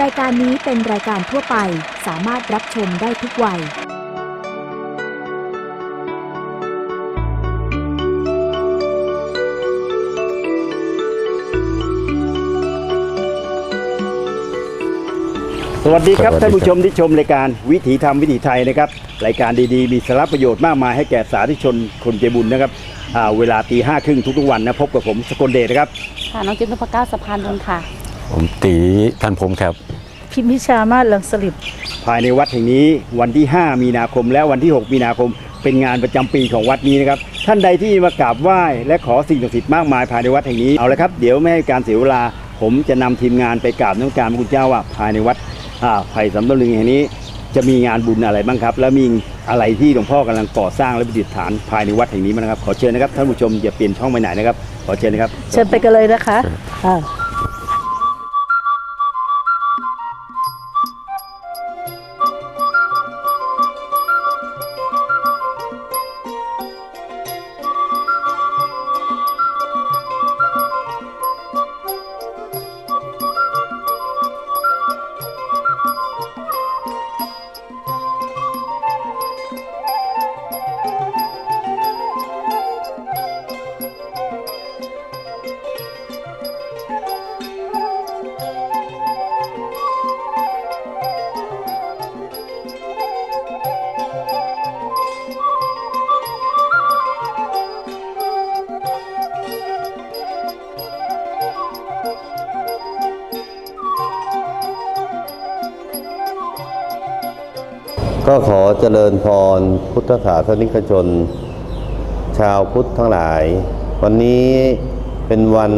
รายการนี้เป็นรายการทั่วไปสามารถรับชมได้ทุกวัย สวัสดีครับสวัสดีครับ ท่านผู้ชมที่ชมรายการวิถีธรรมวิถีไทยนะครับรายการดีๆ มีสาระประโยชน์มากมายให้แก่สาธุชนคนใจบุญนะครับอ่าเวลาตีห้าครึ่งทุกๆวันนะพบกับผมสกลเดชนะครับ ค่ะน้องจิ๊บนพเก้าสะพานบุญค่ะ ผมตีท่านผมครับ พิมพิชามาศเหลืองสลิดภายในวัดแห่งนี้วันที่ 5 มีนาคมและวันที่ 6 มีนาคม เป็นงานประจำปีของวัดนี้นะครับท่านใดที่มากราบไหว้และขอสิ่งศักดิ์สิทธิ์มากมายภายในวัดแห่งนี้เอาละครับเดี๋ยวไม่ให้การเสียเวลา ผมจะนำทีมงานไปกราบน้ำการพระคุณเจ้าว่าภายในวัดอ่าไผ่สำตะลึงแห่งนี้ จะมีงานบุญอะไรบ้างครับ แล้วมีอะไรที่หลวงพ่อกำลังก่อสร้างและประดิษฐานภายในวัดแห่งนี้มั้างนะครับขอเชิญนะครับท่านผู้ชมอย่าเปลี่ยนช่องไปไหนนะครับขอเชิญนะครับ เชิญไปกันเลยนะคะค่ะ ก็ขอเจริญพรพุทธศาสนิกชน ชาวพุทธทั้งหลาย วันนี้เป็นวัน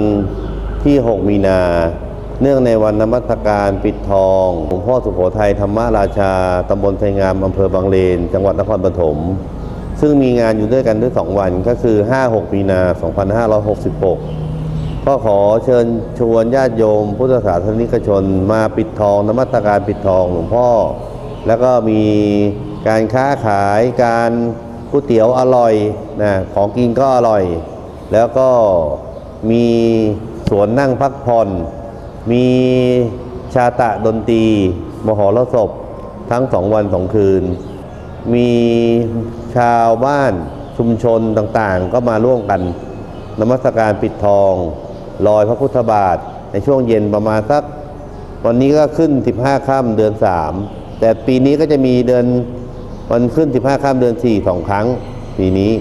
ที่ 6 มีนา เนื่องในวันนมัสการปิดทองหลวงพ่อสุโขทัยธรรมราชาตำบลไทยงามอำเภอบางเลน จังหวัดนครปฐมซึ่งมีงานอยู่ด้วยกันด้วย 2 วันก็คือ 5-6 มีนา 2566ก็ขอเชิญชวนญาติโยม พุทธศาสนิกชน มาปิดทองนมัสการปิดทองหลวงพ่อ แล้วก็มีการค้าขายการก๋วยเตี๋ยวอร่อยนะของกินก็อร่อย แล้วก็มีสวนนั่งพักผ่อน มีชาตะดนตรี มหรสพทั้งสองวันสองคืน มีชาวบ้านชุมชนต่างๆ ก็มาร่วมกันนมัสการปิดทองลอยพระพุทธบาท ในช่วงเย็นประมาณสัก วันนี้ก็ขึ้น 15 ค่ำเดือน 3 แต่ปีนี้ก็จะมีเดือนวันขึ้น 15ค่ำเดือน 4 สองครั้งปีนี้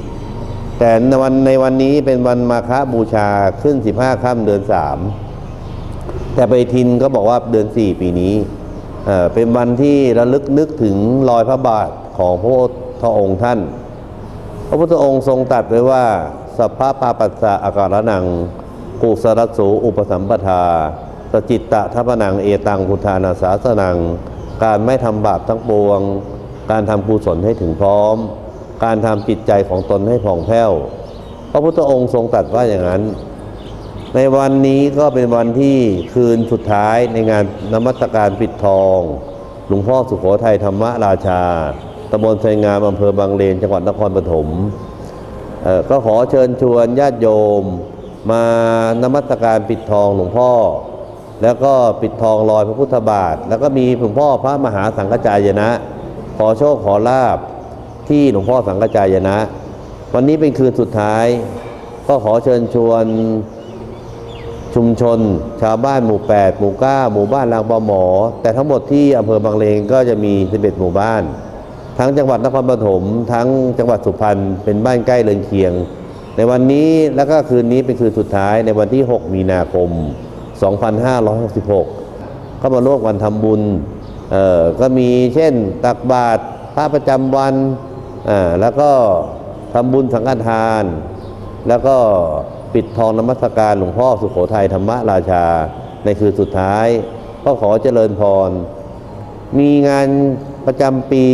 แต่ในวันในวันนี้เป็นวันมาฆบูชาขึ้น 15ค่ำเดือน 3 แต่ไปทินก็บอกว่าเดือน 4 ปีนี้เอ่อเป็นวันที่ระลึกนึกถึงรอยพระบาทของพระพุทธองค์ท่าน พระพุทธองค์ทรงตรัสไว้ว่าสัพพะปาปัสสะอาการนังกุสรสูอุปสัมปทาสจิตตะทัพนังเอตังพุทธานาสาสนัง การไม่ทำบาปทั้งปวง การทำกุศลให้ถึงพร้อม การทำจิตใจของตนให้ผ่องแผ้ว พระพุทธองค์ทรงตรัสว่าอย่างนั้น ในวันนี้ก็เป็นวันที่คืนสุดท้ายในงานนมัสการปิดทอง หลวงพ่อสุโขทัยธรรมราชาตำบลไซงามอำเภอบางเลน จังหวัดนครปฐมเอ่อก็ขอเชิญชวนญาติโยม มานมัสการปิดทองหลวงพ่อ แล้วก็ปิดทองลอยพระพุทธบาท แล้วก็มีหลวงพ่อพระมหาสังฆจายนะ ขอโชคขอลาบที่หลวงพ่อสังฆจายนะ วันนี้เป็นคืนสุดท้าย ก็ขอเชิญชวนชุมชน ชาวบ้านหมู่ 8 หมู่ 9 หมู่บ้านลางปอหมอ แต่ทั้งหมดที่อำเภอบางเลนก็จะมี 11 หมู่บ้าน ทั้งจังหวัดนครปฐมทั้งจังหวัดสุพรรณเป็นบ้านใกล้เรือนเคียง ในวันนี้แล้วก็คืนนี้เป็นคืนสุดท้ายในวันที่ 6 มีนาคม 2566 ก็มาร่วมกันทำบุญเออก็มีเช่นตักบาตรพระประจำวันอ่าแล้วก็ทำบุญสังฆทาน แล้วก็ปิดทองนมัสการหลวงพ่อสุโขทัยธรรมราชา ในคืนสุดท้าย ก็ขอเจริญพร มีงานประจำปี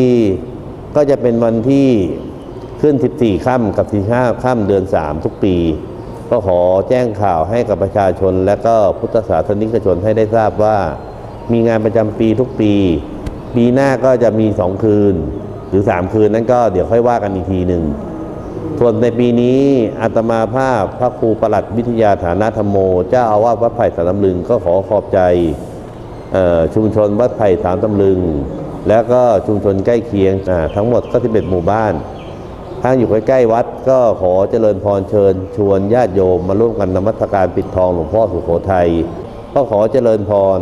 ก็จะเป็นวันที่ขึ้น 14 ค่ำกับ 15 ค่ำเดือน 3 ทุกปี ก็ขอแจ้งข่าวให้กับประชาชน และก็พุทธศาสนิกชนให้ได้ทราบว่า มีงานประจำปีทุกปี ปีหน้าก็จะมี2คืน หรือ3คืนนั้นก็เดี๋ยวค่อยว่ากันอีกทีหนึ่งส่วนในปีนี้อาตมาภาพพระครูประหลัดวิทยาฐานะธรรมโม เจ้าอาวาสวัดไผ่สารลำลึงก็ขอขอบใจชุมชนวัดไผ่สามตำลึง แล้วก็ชุมชนใกล้เคียงทั้งหมดก็11หมู่บ้าน ถ้าอยู่ใกล้ๆวัดก็ขอเจริญพรเชิญ ชวนญาติโยมมาร่วมกันนมัสการปิดทองหลวงพ่อสุโขทัยก็ขอเจริญพร